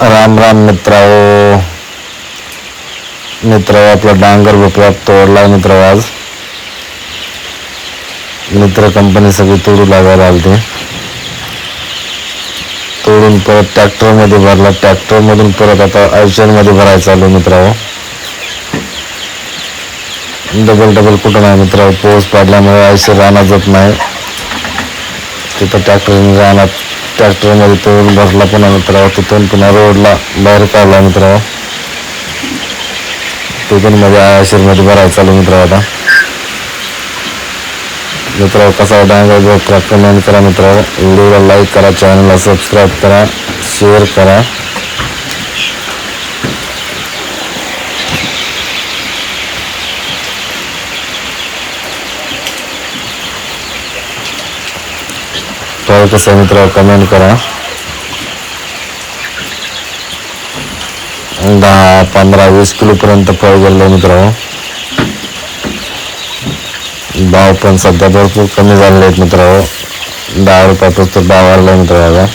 राम राम मित्राओ मित्र आपला डांगर भोपळा तोडला मित्र आज. मित्र कंपनी सगळी तोडू लागायला आलते. तोडून परत ट्रॅक्टरमध्ये भरला. ट्रॅक्टरमधून परत आता आयुष्यात भरायचं चालू मित्राओ डबल डबल कुठं नाही मित्राओ पाऊस पडल्यामुळे आयुष्य राहणार जात नाही. तिथं ट्रॅक्टर राहणार ट्रॅक्टरमध्ये तो भरला पुन्हा मित्रावर तिथून पुन्हा रोडला बाहेर काढला मित्रावर तिथून मध्ये आशिर भरायला चालू मित्र आता. मित्रावर कसा डांगर जो कमेंट करा मित्रावर व्हिडिओला लाईक करा चॅनलला सबस्क्राईब करा शेअर करा. तर कसं मित्र कमेंट करा. दहा पंधरा वीस किलोपर्यंत फळ गेलं मित्र भाव पण सध्या भरपूर कमी झालेले आहेत मित्र दहा रुपयापासून भाव वाढला मित्र आता.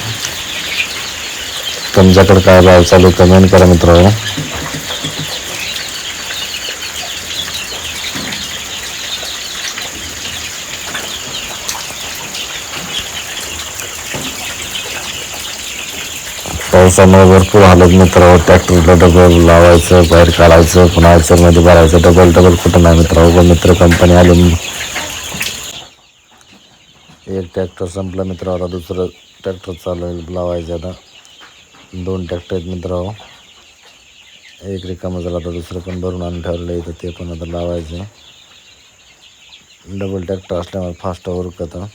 तुमच्याकडे काय भाव चालू कमेंट करा मित्र पावसामुळे भरपूर हालत मित्रावर ट्रॅक्टरला डबल लावायचं बाहेर काढायचं पुन्हा मध्ये भरायचं. डबल डबल कुठं नाही मित्र उभं मित्र कंपनी आली एक ट्रॅक्टर संपला मित्र दुसरं ट्रॅक्टर चालू लावायचं आता. दोन ट्रॅक्टर आहेत मित्र एक रिकामा झाला आता दुसरं पण भरून आणून ठेवलेलं आहे इथं ते पण आता लावायचं. डबल ट्रॅक्टर असल्यामुळे फास्ट उरकतं